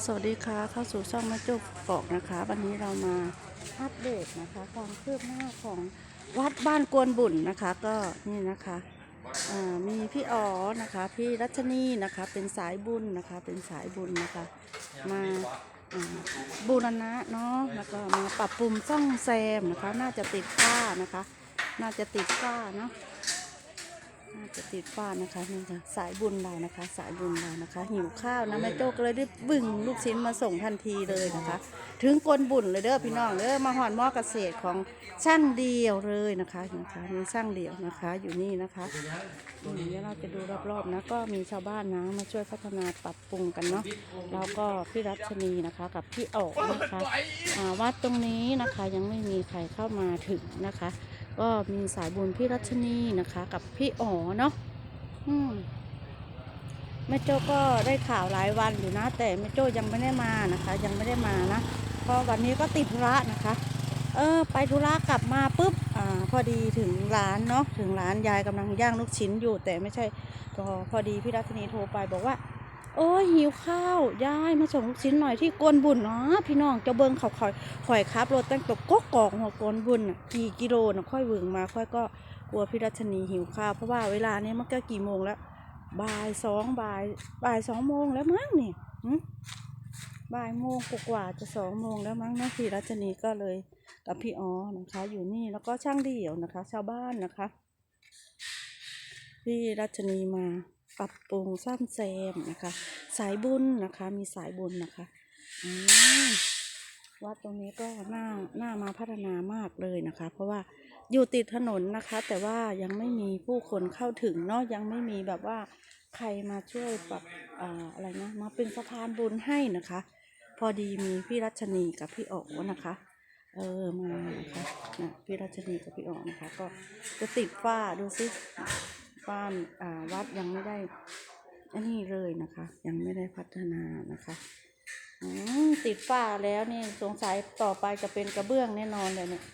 สวัสดีค่ะเข้าสู่ช่องแม่จุกกอกนะคะ วันนี้เรามาอัปเดตนะคะ ความคืบหน้าของวัดบ้านกวนบุญนะคะ ก็นี่นะคะมีพี่อ๋อนะคะ พี่รัชนีนะคะเป็นสายบุญนะคะ เป็นสายบุญนะคะ มาบูรณะเนาะแล้วก็มาปรับปรุงซ่องแซมนะคะ น่าจะติดฝ้านะคะ น่าจะติดฝ้าเนาะ จะติดฝ้านะคะนี่ค่ะสายบุญเรานะคะ สายบุญเรานะคะ หิวข้าวนะแม่โจ้ก็เลยได้บึ่งลูกชิ้นมาส่งทันทีเลยนะคะ ถึงกวนบุญเลยเด้อพี่น้องเด้อมาหอนหม้อเกษตรของช่างเดียวเลยนะคะนะคะมีช่างเดียวนะคะอยู่นี่นะคะอืมเดี๋ยวเราจะดูรอบๆนะก็มีชาวบ้านนะมาช่วยพัฒนาปรับปรุงกันเนาะแล้วก็พี่รัชนีนะคะ กับพี่ออกนะคะวัดตรงนี้นะคะยังไม่มีใครเข้ามาถึงนะคะ ก็มีสายบุญพี่รัชนีนะคะ กับพี่อ๋อเนาะอืมแม่โจ้ก็ได้ข่าวหลายวันอยู่นะ แต่แม่โจ้ยังไม่ได้มานะคะ ยังไม่ได้มานะเพราะวันนี้ก็ติดธุระนะคะ เออ ไปธุระกลับมาปุ๊บอ่าพอดีถึงร้านเนาะถึงร้านยายกำลังย่างลูกชิ้นอยู่ แต่ไม่ใช่ก็พอดีพี่รัชนีโทรไปบอกว่า โอ้ยหิวข้าวยายมาส่งลูกชิ้นหน่อยที่กวนบุญเนาะพี่น้องเจะเบิงเขาคอยข่อยครับรถตั้งตกกกอกหัวกวนบุญน่ะกี่กิโลน่ะค่อยเวิงมาค่อยก็กลัวพี่รัชนีหิวข้าวเพราะว่าเวลาเนี้ยมันก็กี่โมงแล้วบ่ายสองบ่ายบ่ายสองโมงแล้วมั้งนี่บ่ายโมงกว่าจะสองโมงแล้วมั้งนะพี่รัชนีก็เลยกับพี่อ๋อนะคะ อยู่นี่แล้วก็ช่างเดี่ยวนะคะ ชาวบ้านนะคะ พี่รัชนีมา ปรับปรุงซ่อมแซมนะคะ สายบุญนะคะ มีสายบุญนะคะอืมวัดตรงนี้ก็น่าน่ามาพัฒนามากเลยนะคะ เพราะว่าอยู่ติดถนนนะคะ แต่ว่ายังไม่มีผู้คนเข้าถึงเนาะยังไม่มีแบบว่าใครมาช่วยปรับอ่าอะไรนะมาเป็นสะพานบุญให้นะคะ พอดีมีพี่รัชนีกับพี่อ๋อนะคะเออมานะคะนะพี่รัชนีกับพี่อ๋อนะคะ ก็จะติดฝ้าดูสิ บ้านวัดยังไม่ได้ อันนี้เลยนะคะ ยังไม่ได้พัฒนานะคะติดฝ้าแล้วนี่สงสัยต่อไปจะเป็นกระเบื้องแน่นอนเลยเนี่ย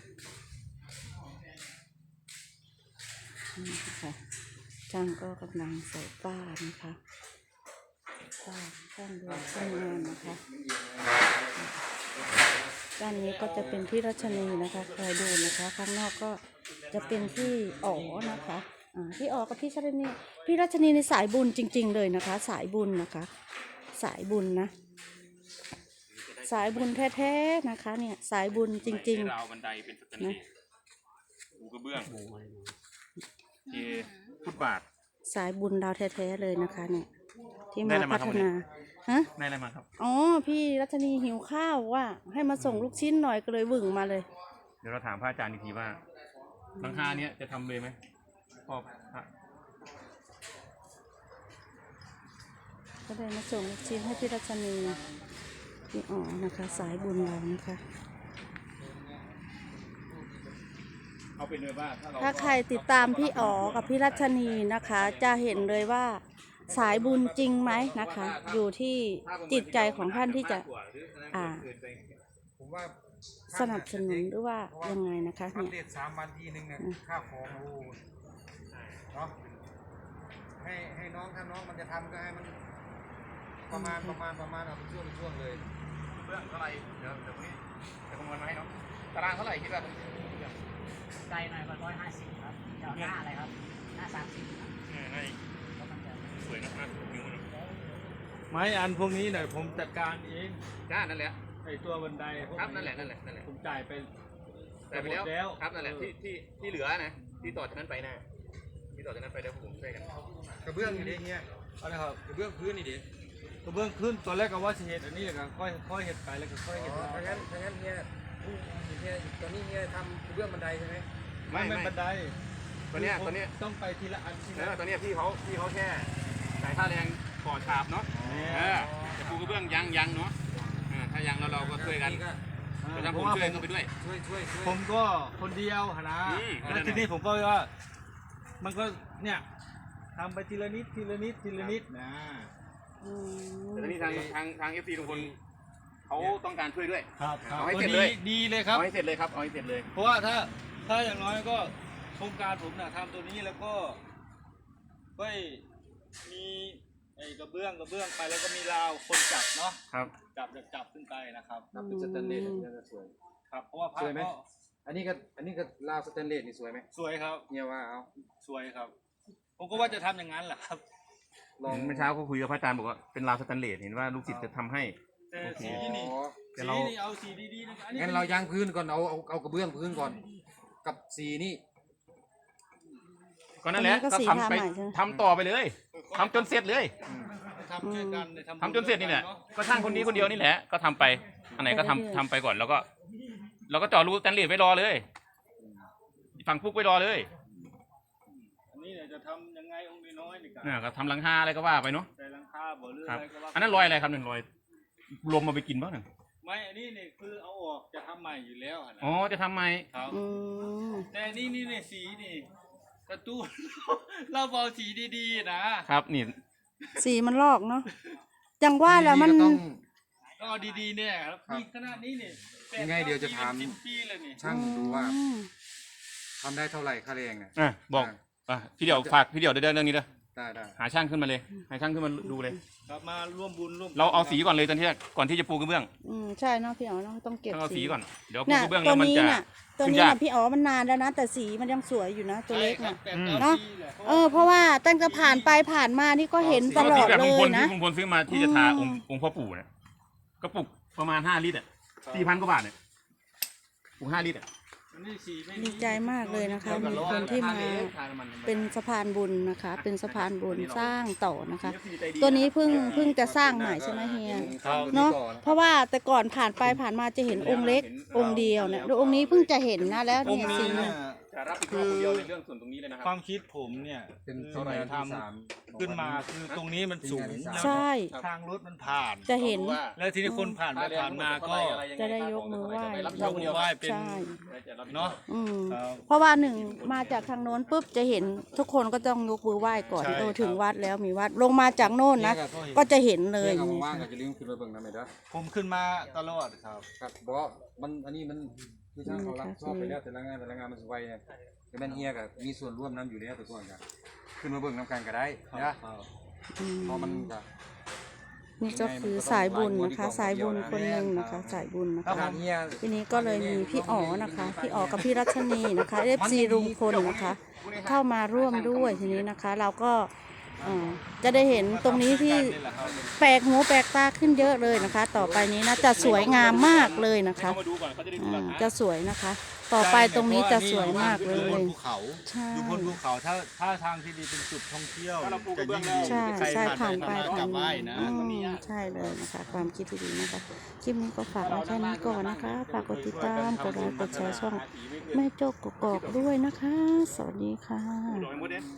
นะคะช่างก็กำลังใส่ฝ้านะคะฝ้าช่างดูช่างงานนะคะด้านนี้ก็จะเป็นพี่รัชนีนะคะคอยดูนะคะ ข้างนอกก็จะเป็นพี่อ๋อนะคะ พี่ออกกับพี่ชนีพี่รัชนีในสายบุญจริง ๆ เลยนะคะ สายบุญนะคะ สายบุญนะ สายบุญแท้ๆนะคะ เนี่ยสายบุญจริงราวบันไดเป็นสแตนเลสปูกระเบื้องเทฟุตบาทๆสายบุญเราแท้ๆเลยนะคะเนี่ยที่ได้มาอะไรมาพัฒนาฮะ ได้อะไรมาครับ อ๋อ พี่รัชนีหิวข้าวว่า ให้มาส่งลูกชิ้นหน่อยก็เลยบึ่งมาเลย เดี๋ยวเราถามพระอาจารย์อีกทีว่าหลังคาเนี้ยจะทำเลยไหม พ่อพระก็เลยมาส่งลูกชิ้นให้พี่รัชนีพี่อ๋อนะคะ สายบุญเรานะคะ เอาเป็นเลยว่าถ้าเราถ้าใครติดตามพี่อ๋อกับพี่รัชนีนะคะ จะเห็นเลยว่าสายบุญจริงไหมนะคะ อยู่ที่จิตใจของท่านที่จะอ่า ผมว่าสนับสนุนหรือว่ายังไงนะคะอัปเนี่ย เดตสามวันทีหนึ่งเนี่ยอืมค่าของโอ้โห เนาะให้ให้น้องถ้าน้องมันจะทำก็ให้มัน ประมาณประมาณประมาณเอาเป็นช่วงเป็นช่วงเลยเบื้องเท่าไหร่เดี๋ยวเดี๋ยวพรุ่งนี้จะคำนวณมาให้เนาะตารางเท่าไหร่คิดว่าไกลหน่อยกว่าร้อยห้าสิบครับเดี๋ยวหน้าอะไรครับหน้าสามสิบครับเออน่าจะก็มันจะสวยนะมากนิ้วนะไม้อันพวกนี้หน่อยผมจัดการเองจ้านั่นแหละไอตัวบันไดพวกครับนั่นแหละนั่นแหละนั่นแหละผมจ่ายไปแต่ไปแล้วหมดแล้วครับนั่นแหละเออที่ที่ที่เหลือนะที่ต่อจากนั้นไปนะที่ ต่อจากนั้นไปแล้วผมช่วยกันกระเบื้องอยู่ดิเฮียเอะไรครับกระเบื้องพื้นนี่ดิกระเบื้องขึ้นตอนแรกก็ว่าสิเหตุอันนี้ก็ค่อยค่อยเหตุไปแล้วก็ค่อยอ๋เหตุอถ้างั้นถ้างั้นเฮียผู้เฮียตอนนี้เฮียทำกระเบื้องบันไดใช่ไหมไม่ไม่ไม่ไม่บันไดตัวเนี้ยผมตัวเนี้ยต้องไปทีละอันทีเอละอตอนเนี้ยพี่เขาพี่เขาแค่จ่ายค่าแรงก่อฉาบเนาะเนี่ยเออแต่ปูกระเบื้องยังยังเนาะเออถ้ายังแล้วเราก็ช่วยกันก็จะทำเพผมราะว่าช่วยผมเข้าไปด้วยช่วยช่วยช่วยผมก็คนเดียวหนนะอืมแล้วทีนี้ผมก็ว่า มันก็เนี่ยทำไปทีละนิดทีละนิดทีละนิดนะอืมแต่ทีนี้ทางทางทางเอฟซีทุกคนเขาต้องการช่วยด้วย ครับครับเอาให้เสร็จดีเลยดีเลยครับ เอาให้เสร็จเลยครับเอาให้เสร็จเลย เพราะว่าถ้าถ้าอย่างน้อยก็โครงการผมนะทำตัวนี้แล้วก็ก็มีไอ้กระเบื้องกระเบื้องไปแล้วก็มีราวคนจับเนาะครับ จับจับขึ้นไปนะครับทำเป็นสแตนเลสเนี่ยจะสวย ครับเพราะว่าผ้าสวยไหม ก็ อันนี้ก็อันนี้ก็ลาวสแตนเลสนี่สวยไหมสวยครับเนี่ยว่าเอาสวยครับ ผมก็ว่าจะทำอย่างนั้นแหละครับ ลองเมื่อเช้าก็คุยกับพระอาจารย์บอกว่าเป็นราวสแตนเลสเห็นว่าลูกศิษย์จะทำให้ แต่โอเคสีนี่ อ๋อแต่สีเรา นี่เอาสีดีๆนะอันนี้งั้นเรายางพื้นก่อนเอาเอาเอากระเบื้องพื้นก่อน กับสีนี่ก็นั่นแหละอันนี้ก็ก็สีทำไปทาใหม่ใช่ไหม ทำต่อไปเลยทำจนเสร็จเลยทำช่วยกันเลยทำจนเสร็จนี่แหละก็ช่างคนนี้คนเดียวนี่แหละก็ทำไปอันไหนก็ทำทำไปก่อนแล้วก็ แล้วก็เจาะรูสแตนเลสไว้รอเลย ฝั่งปุ๊กไว้รอเลยอันนี้เนี่ยจะทำยังไงองค์น้อยๆนี่กันน่ะก็ทำหลังคาอะไรก็ว่าไปเนาะ ใส่หลังคาบ่อเรือครับอะไรก็ว่าอันนั้นรอยอะไรครับหนึ่งรอยลมมาไปกินบ้างหนึ่งไม่อันนี้นี่คือเอาออกจะทำใหม่อยู่แล้วอะนะอ๋อจะทำไหมครับ อืมแต่นี่นี่เนี่ยสีนี่กระตู้น เราเอาสีดีๆนะครับ นี่ สีมันลอกเนาะจังว่าแล้วมัน ก็ต้อง ก็เอาดีๆเนี่ยครับครับนี่ขนาดนี้นี่แปยังไงเดี๋ยวจะถาม สิบปีเลยนี่ช่างดูว่าอืมทำได้เท่าไหร่ค่าแรงเนี่ยอะบอกอะพี่เดี่ยวฝากพี่เดี่ยวเดินเรื่องนี้เลยได้ได้หาช่างขึ้นมาเลยหาช่างขึ้นมาดูเลย ครับมาร่วมบุญร่วมเราเอาสีก่อนเลยตอนที่แรกก่อนที่จะปูกระเบื้องอืมใช่เนาะพี่อ๋อเนาะต้องเก็บต้องเอาสีก่อนเดี๋ยวปูน่ะกระเบื้องตัแล้ววมันนี้จะ น่ะตัวขึ้นนี้ยากน่ะพี่อ๋อมันนานแล้วนะแต่สีมันยังสวยอยู่นะตัวเล็กใช่ครัน่ะบแต่อืมเอาเนาะสีแหละเออเพราะว่าตั้งแต่ผ่านไปผ่านมานี่ก็เห็นตเอาลอสีดแบบเลลุงพยลนะ ที่ลุงพลซื้อมาที่จะทาอืองมค์องค์พ่อปู่เนี่ย กระปุกประมาณห้าลิตรอะสี่พันกว่าบาทเนี่ยปุกห้าลิตรอะอันนี้สีไม่ดีใจมากเลยนะคะมีคนที่มาเป็นสะพานบุญนะคะ เป็นสะพานบุญสร้างต่อนะคะ ตัวนี้เพิ่งเพิ่งจะสร้างใหม่ใช่ไหมเฮียเนาะเพราะว่าแต่ก่อนผ่านไปผ่านมาจะเห็นองค์เล็กองค์เดียวเนี่ยดูองค์นี้เพิ่งจะเห็นนะแล้วองเนี่ยค์สี นี้เนี่เนี่ยยจะรับผิดชอบคนเดียวในเรื่องส่วนตรงนี้เลยนะคครับวามคิดผมเนี่ยเป็นคือเท่าไหร่ทที่สามำขึ้นมาคือตรงนี้มันสูงครับใช่ ทางรถมันผ่าน จะเห็นแล้วทีนี้คนผ่านไปผ่านมาก็ จะได้ยกมือไหว้ยกมือไหว้เป็น ใช่เนาะ อืมครับเพราะว่าหนึ่งมาจากทางโน้นปุ๊บจะเห็นทุกคนก็ต้องยกมือไหว้ก่อนใช่ เออครับถึงวัดแล้วมีวัดลงมาจากโน่นนะเยก็เห็นก็จะเห็นเลยเรื่องเอาว่างๆก็จะลืมขึ้นไปเบิ่งนะแม่เด้อผมขึ้นมาตลอดครับ ครับเพราะมันอันนี้มัน คือช่างเขารับชอบไปแล้วแต่ละงานแต่ละงานมันสวยเนี่ยแต่แม่นเฮียก็มีส่วนร่วมน้ำอยู่แล้วแต่ส่วนกันขึ้นมาเบิ่งน้ำกันก็ได้นะอืมเพราะมันก็นี่ก็คือสายบุญนะคะ สายบุญคนหนึ่งนะคะ สายบุญนะขคะนาดเฮียทีนี้ก็เลยมีพี่อ๋อนะคะ พี่อ๋อกับพี่รัชนีนะคะเอฟซีลุงพลนะคะ เข้ามาร่วมด้วยทีนี้นะคะ เราก็เอ่อจะได้เห็นตรงนี้ที่นี่แหละครับแปลกหูแปลกตาขึ้นเยอะเลยนะคะ ต่อไปนี้นะจะสวยงามมากเลยนะคะเข้ามาดูก่อนเขาจะได้ดูหลัอ่ากฐานจะสวยนะคะ ต่อไปตรงนี้จะสวยมากเลอยู่บย นภูเขาใช่อยู่บนภูเขาถ้าถ้าทางที่ดีเป็นจุดท่องเที่ยวถ้าเราปลูกกจะระเบื้องยิ่งแล้วดีใช่ใครใช่ผ่าผ่านนไปไปผ่านผ่ามานกลับไหว้นะ อืม ใช่เลยนะคะ ความคิดที่ดีนะคะ คลิปนี้ก็ฝากไว้แค่นี้ก่อนนะคะฝากกดติดตามกดไลค์กดแชร์ช่อง แม่โจกกอกๆด้วยนะคะ สวัสดีค่ะโดยหมดเด้